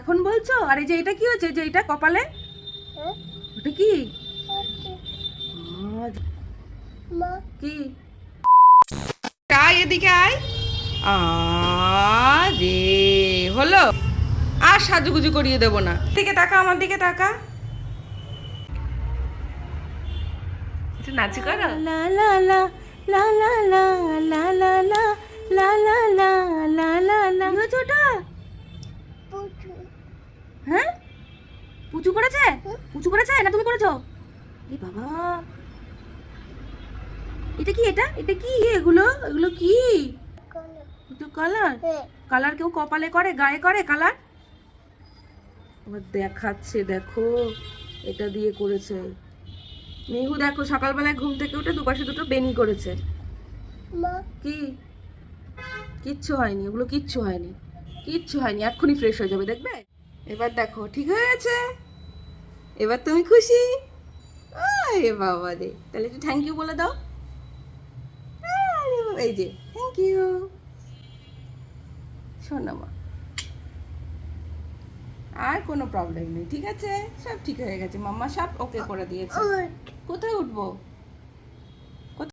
এখন বলছো? আর এই যে এটা কি হচ্ছে যে এটা কপালে? হ্যাঁ। ওটা কি? কি? আয় এদিকে আয়। আরে হলো। আর সাজুগুজু করিয়ে দেবো না। দিকে তাকা আমার দিকে তাকা। নাচি করো। লা লা লা। পুচু করেছে পুচু করেছে না তুমি করেছ এ বাবা। এটা কি এটা? এটা কি এগুলো? এগুলো কি? কালার কালার কেউ কপালে করে গায়ে করে? কালার দেখাচ্ছে দেখো। এটা দিয়ে করেছে। মেহু দেখো সকালবেলায় ঘুম থেকে উঠে দুপাশে দুটো বেনি করেছে। মা। কি? কিচ্ছু হয়নি ওগুলো কিচ্ছু হয়নি। কিচ্ছু হয়নি এক্ষুনি ফ্রেশ হয়ে যাবে দেখবে? এবার দেখো ঠিক হয়ে গেছে? এবার তুমি খুশি? আরে বাবা রে তাহলে একটু থ্যাংক ইউ বলে দাও। এই যে থ্যাংক ইউ শোনামা আর কোনো প্রবলেম নেই ঠিক আছে? সব ঠিক হয়ে গেছে। মাম্মা সব ওকে করে দিয়েছে। কোথায় উঠবো?